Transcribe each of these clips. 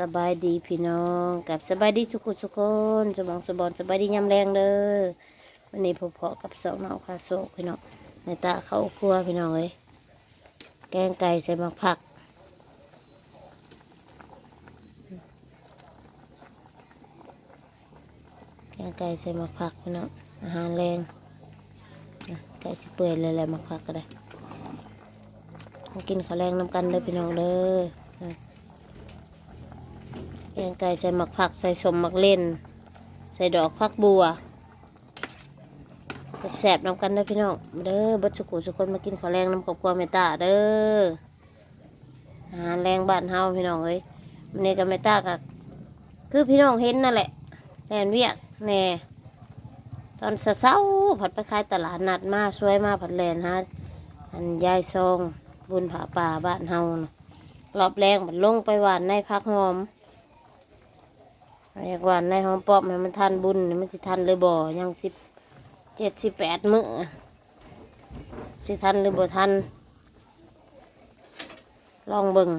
สบายดีพี่น้องกับสบายดีสุขุสุคนสมองสบอนสบายดียำแรงเด้อวันนี้พบเพาะกับสองน้องคาโซกพี่น้องในตาเข้าครัวพี่น้องเอ้ยแกงไก่ใส่หมักผักแกงไก่ใส่หมักผักพี่น้องอาหารแรงไก่สิเปื่อยเลยแหละหมักผักก็ได้กินข้าวแรงน้ำกันเด้อพี่น้องเด้อ แกงไก่ใส่หมักผักใส่สมหมักเล่น ใส่ดอกผักบัวแสบๆน้ำกันเด้อพี่น้องเด้อบัดสุกุสุคนมากินข้าวแรงน้ำกับครัวเมตตาเด้ออาหารแรงบ้านเฮาพี่น้องเอ้ยมันนี่กับเมตตากับคือพี่น้องเห็นนั่นแหละแลนเวียกแน่ตอนเช้าผัดไปขายตลาดนัดมาช่วยมาผัดแลนฮะอันยายซองบุญผาป่าบ้านเฮานะรอบแรงมันลงไปหวานในพักหอม อยากหวานในหอมปอบให้มันทันบุญนี่มันสิทันเลยบ่ยังสิบเจ็ดสิบแปดมื้อสิทันหรือบ่ทัน ลองเบิ่ง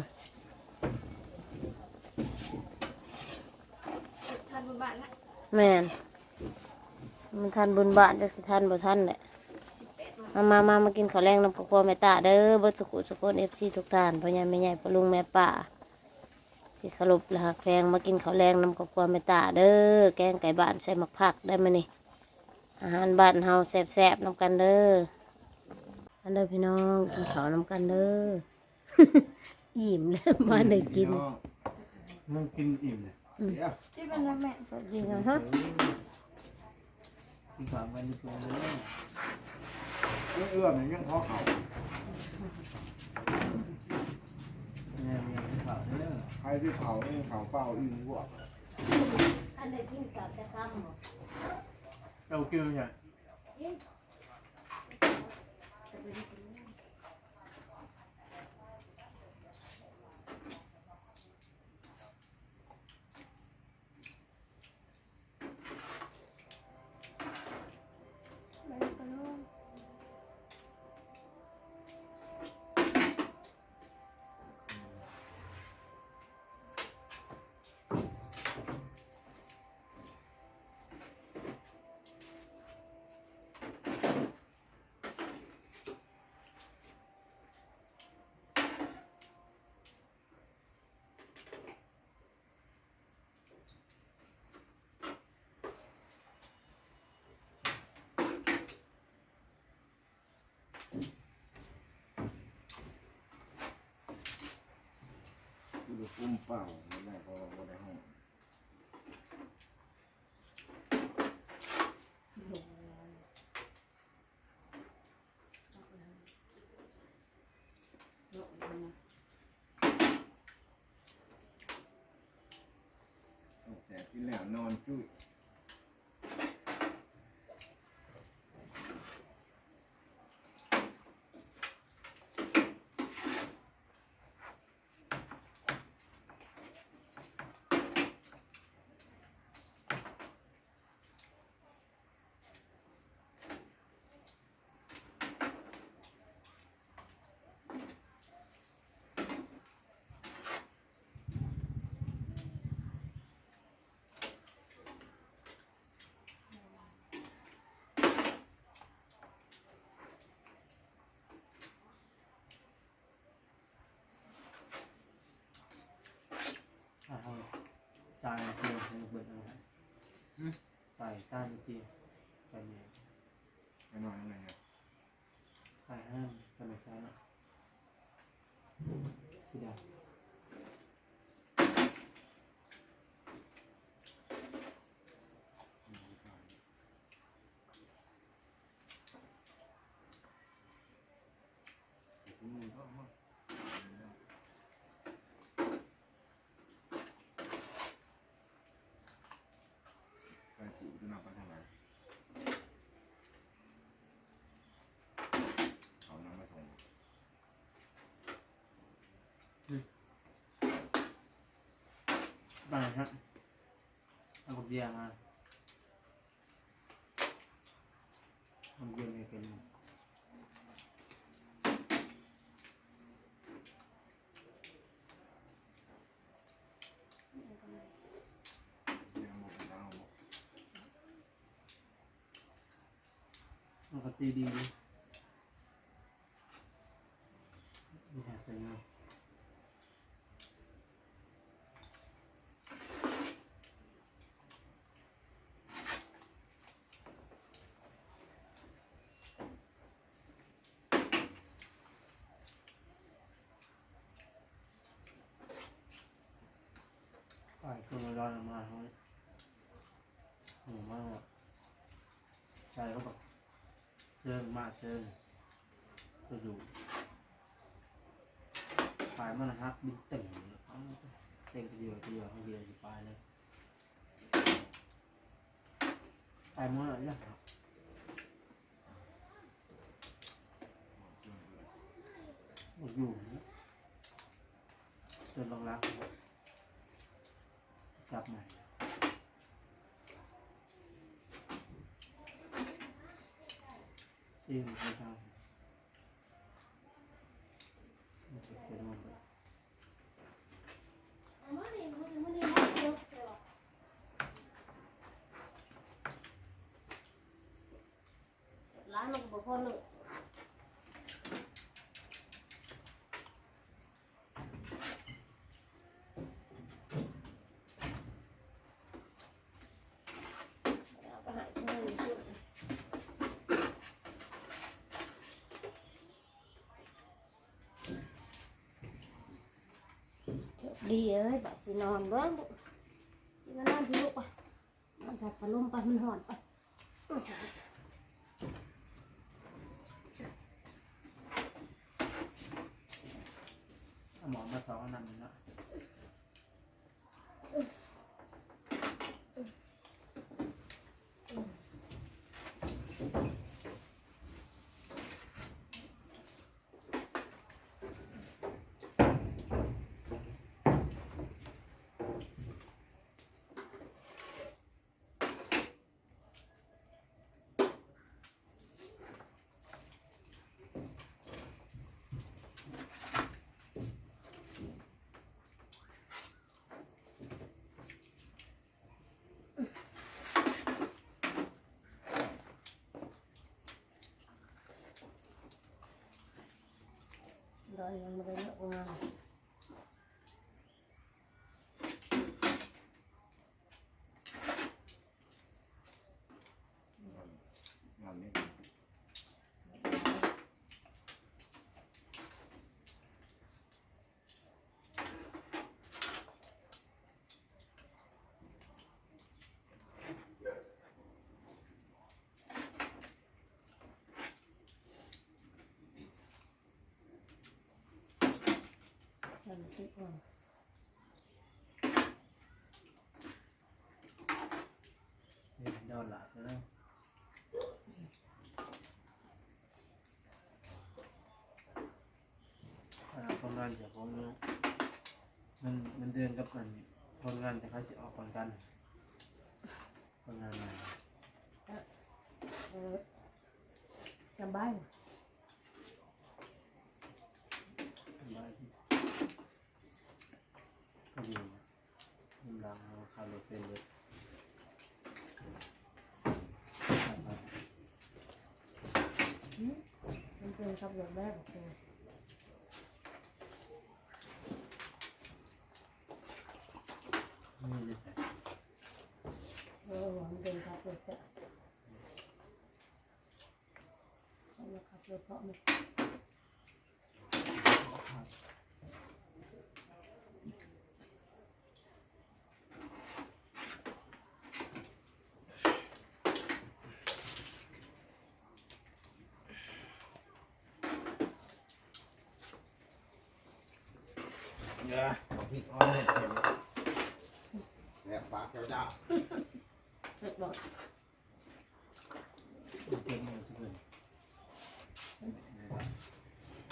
แม่นมันทันบุญบ้านจะสิทันบ่ทันแหละมามามามากินข้าวแรงน้ำพ่อแม่ตาเด้อเบิดสุขุสุขคนเอฟซีทุกท่านพ่อใหญ่แม่ใหญ่พ่อลุงแม่ป้า ที่เคารพและหักแพงมากินข้าวแรงน้ำครอบครัวแม่ตาเด้อแกงไก่บ้านใส่หมักผักได้มานี่อาหารบ้านเฮาแซ่บๆน้ำกันเด้ออันเด้อพี่น้องกินข้าวน้ำกันเด้ออิ่มแล้วมาได้กินมึงกินอิ่มเลยเดี๋ยวที่เป็นน้ำแม่สวัสดีนะฮะกินสามวันนี้ตัวเลยไม่เอื้อมยังพอเขา เนี่ยยังไม่ขาดเลย ใครที่เผาเนี่ยเผาเปล่าอึ้งบวกอันได้กินกับจะข้ามบ่เอาเกลือใช่ไอุ้มเป่าไม่ได้เพราะว่าไม่ได้ห้องแสบกินแล้วนอนจุ้ย อะเอาจานเกลือให้เบิดเอาให้ ใส่จานเกลือไปเนี่ยไปนอนยังไงครับ ใส่ห้ามสมัยใส่ละที่ดา คุณมือก็มาใส่ปุ๋ยจะ นำไปทำไมเอาน้ำมาส่งไปครับเอากบเบียร์มาเอาเบียร์ไม่เป็น ก็ตีดีอยู่นี่แหละเป็นไง ไปคือมาย้อนมาเขาเนี่ยหนูมากอะใจเขาแบบเชิญมาเชิญก็อยู่ปลายมันฮักบินเต่งเลยเอาเต่งเดียวเดียวเขาเดียวอยู่ปลายเลยปลายมันอะไรเนี่ยอยู่เนี่ยเดินลงแล้วกลับใหม่ จริงไม่ทำไม่เป็นมันร้านมันก็บ่พอเลยเอาไปหาเงินพูด ดีเอ้ยบัดสินอนเบิ้งสินอนที่ลูกไปมันถัดปลาลมไปมันหอนไปหมอนมาสองอันนั้นนะ 哎呀，我的妈！ นี่ยอดหลักแล้วอ่าทำงานจากผมมันมันเดือนกับมันคนงานแต่เขาจะออกก่อนกันคนงานใหม่ làm bay สบายดี นี่นรังคาร์โลเป็นเลยมันเป็นชอบแบแรกโอเคนี่เลยเออมันเป็นครับเลยจ้ะแล้วครับเลยเพราะมัน ยเอาพริกอ้อยให้เสร็จเนี่ยปากเจ้าเจ้า hết rồi เก่งเลยทุกคน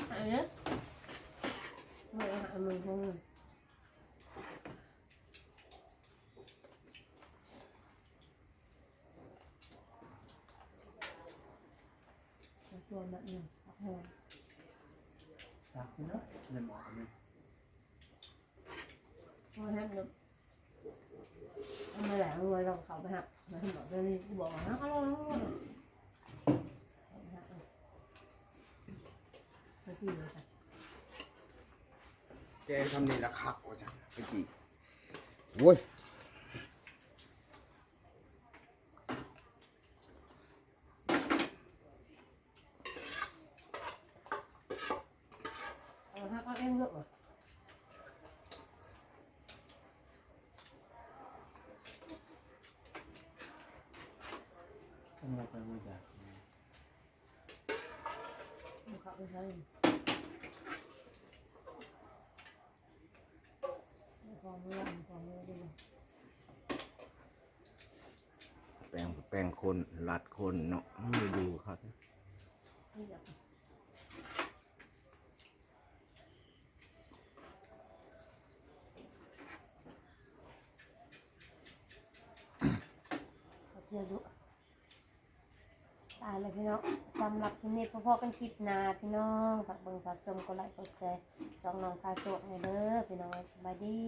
hại nhé mày hại mình không rồi chua mặn nhỉ hoặc hồn ตักเนาะเงินหมอนี่ มาทำเนาะมาแหละรวยเราเขาไปฮะมาทำหมดเลยนี่กูบอกนะเขาลงลงมาจีเลยจ้ะแกทำนี่ละคักโอ้จ้ะไปจีโว้ย ทำไมไปไม่ได้เอาเขาไปใช้ของมือของมือดีแปลงแปลงคนลัดคนเนาะไม่ดูครับเขาเที่ยวดุายเลยพี่น้องสำหรับที่นี่พ่อๆกันคลิปนาพี่น้องฝากเบิ่งฝากชมกดไลค์กดแชร์สองน้องคาโซกในเด้อพี่น้องสบายดี